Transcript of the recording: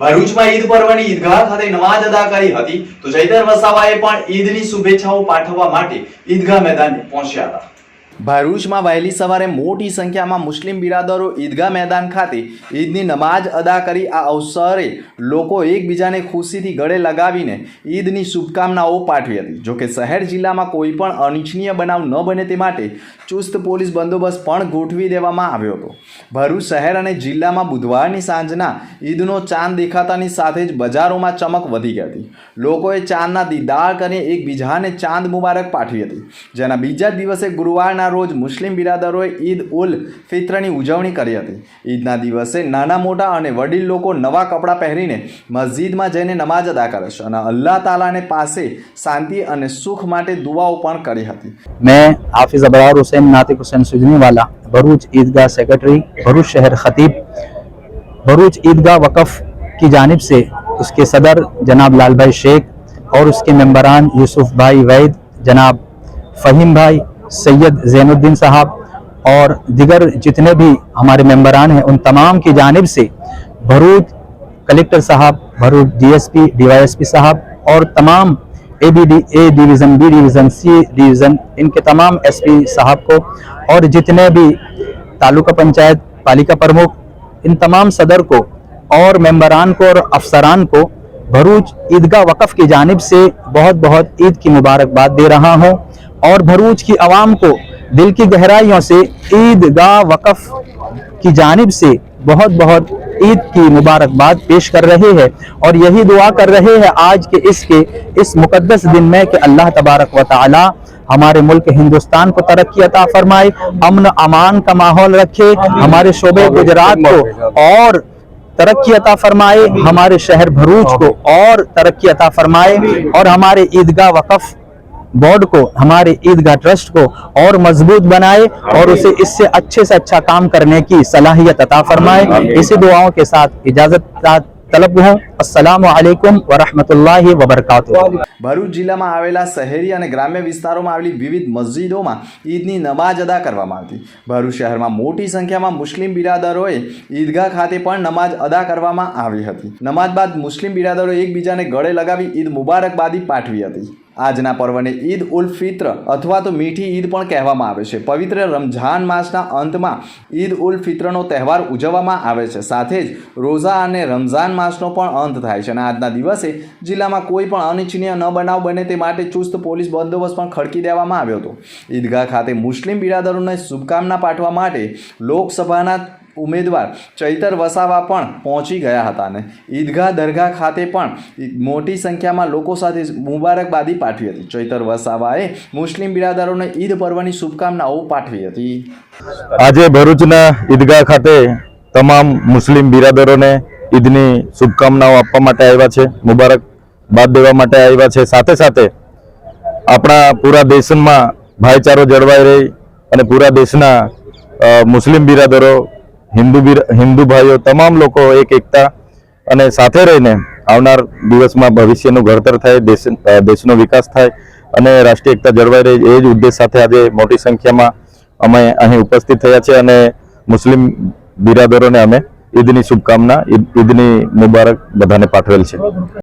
ભરૂચમાં ઈદ પર્વની ઈદગાહ ખાતે નમાજ અદા કરી હતી. તો જયદર વસાવાએ પણ ઈદની શુભેચ્છાઓ પાઠવવા માટે ઈદગાહ મેદાને પહોંચ્યા હતા. ભરૂચમાં વહેલી સવારે મોટી સંખ્યામાં મુસ્લિમ બિરાદરો ઈદગાહ મેદાન ખાતે ઈદની નમાજ અદા કરી આ અવસરે લોકો એકબીજાને ખુશીથી ગળે લગાવીને ઈદની શુભકામનાઓ પાઠવી હતી. જોકે શહેર જિલ્લામાં કોઈ પણ અનિચ્છનીય બનાવ ન બને તે માટે ચુસ્ત પોલીસ બંદોબસ્ત પણ ગોઠવી દેવામાં આવ્યો હતો. ભરૂચ શહેર અને જિલ્લામાં બુધવારની સાંજના ઈદનો ચાંદ દેખાતાની સાથે જ બજારોમાં ચમક વધી ગઈ હતી. લોકોએ ચાંદના દીદાર કરી એકબીજાને ચાંદ મુબારક પાઠવી હતી. જેના બીજા દિવસે ગુરુવારના રોજ મુસ્લિમ બિરાદરોએ ઈદ ઉલ ફિત્રની ઉજવણી કરી હતી ઈદના દિવસે નાના મોટા અને વડીલ લોકો નવા કપડાં પહેરીને મસ્જિદમાં જઈને નમાજ અદા કરે છે અને અલ્લાહ તાલાને પાસે શાંતિ અને સુખ માટે દુઆઓ પણ કરી હતી मैं हाफिज अबरार हुसैन नातिक हुसैन सुजनी वाला भरूच ईदगाह सेक्रेटरी भरूच शहर खतीब भरूच ईदगाह वक़फ़ की जानिब से उसके सदर जनाब लाल भाई शेख और उसके मेंबरान यूसुफ भाई वैद जनाब फ़हीम भाई سید زین الدین صاحب اور دیگر جتنے بھی ہمارے ممبران ہیں، ان تمام کی جانب سے بھروچ کلیکٹر صاحب، بھروچ ڈی ایس پی، ڈی وائی ایس پی صاحب اور تمام اے بی ڈی، اے ڈیویژن بی ڈیویژن سی ڈیویژن ان کے تمام ایس پی صاحب کو اور جتنے بھی تعلقہ پنچایت، پالیکا پرمکھ، ان تمام صدر کو اور ممبران کو اور افسران کو بھروچ عیدگاہ وقف کی جانب سے بہت بہت عید کی مبارکباد دے رہا ہوں۔ اور بھروچ کی عوام کو دل کی گہرائیوں سے عید گاہ وقف کی جانب سے بہت بہت عید کی مبارکباد پیش کر رہے ہیں اور یہی دعا کر رہے ہیں آج کے اس کے اس مقدس دن میں کہ اللہ تبارک و تعالی ہمارے ملک ہندوستان کو ترقی عطا فرمائے، امن امان کا ماحول رکھے، ہمارے شعبے گجرات کو اور ترقی عطا فرمائے، ہمارے شہر بھروچ کو اور ترقی عطا فرمائے اور ہمارے عیدگاہ وقف बोर्ड को हमारे ईदगाह ट्रस्ट को और मजबूत बनाए और उसे इससे अच्छे से अच्छा काम करने की सलाहियत अता फरमाए इसी दुआओं के साथ इजाजत तलब हूँ अस्सलाम वालेकुम वरहमतुल्लाहि वबरकातुहू ભરૂચ જિલ્લામાં આવેલા શહેરી અને ગ્રામ્ય વિસ્તારોમાં આવેલી વિવિધ મસ્જિદોમાં ઈદની નમાજ અદા કરવામાં આવતી ભરૂચ શહેરમાં મોટી સંખ્યામાં મુસ્લિમ બિરાદરોએ ઈદગાહ ખાતે પણ નમાજ અદા કરવામાં આવી હતી નમાજ બાદ મુસ્લિમ બિરાદરોએ એકબીજાને ગળે લગાવી ઈદ મુબારકબાદી પાઠવી હતી આજના પર્વને ઈદ ઉલ ફિત્ર અથવા તો મીઠી ઈદ પણ કહેવામાં આવે છે. પવિત્ર રમઝાન માસના અંતમાં ઈદ ઉલ ફિત્રનો તહેવાર ઉજવવામાં આવે છે. સાથે જ રોઝા અને રમઝાન માસનો પણ અંત થાય છે અને આજના દિવસે જિલ્લામાં કોઈ પણ અનિચ્છનીય ન બનાવ બને તે માટે ચુસ્ત પોલીસ બંદોબસ્ત પણ ખડકી દેવામાં આવ્યો હતો. ઈદગાહ ખાતે મુસ્લિમ બિરાદરોને શુભકામના પાઠવા માટે લોકસભાના ઉમેદવાર ચૈતર વસાવા પણ પહોંચી ગયા હતા અને ઈદગાહ દરગાહ ખાતે પણ મોટી સંખ્યામાં લોકો સાથે મુબારકબાદી પાઠવી હતી. ચૈતર વસાવાએ મુસ્લિમ બિરાદરોને ઈદ પર્વની શુભકામનાઓ પાઠવી હતી. આજે ભરૂચના ઈદગાહ ખાતે તમામ મુસ્લિમ બિરાદરોને ઈદની શુભકામનાઓ આપવા માટે આવ્યા છે મુબારક બાદ દેવા માટે આવ્યા છે. સાથે સાથે આપણા પૂરા દેશમાં ભાઈચારો જળવાઈ રહી અને પૂરા દેશના મુસ્લિમ બિરાદરો હિન્દુ હિન્દુ ભાઈઓ, તમામ લોકો એક એકતા અને સાથે રહીને આવનાર દિવસમાં ભવિષ્યનું ઘડતર થાય, દેશ દેશનો વિકાસ થાય અને રાષ્ટ્રીય એકતા જળવાઈ રહે, એ જ ઉદ્દેશ સાથે આજે મોટી સંખ્યામાં અમે અહીં ઉપસ્થિત થયા છે અને મુસ્લિમ બિરાદરોને અમે ઈદની શુભકામના ઈદ ઈદની મુબારક બધાને પાઠવેલ છે.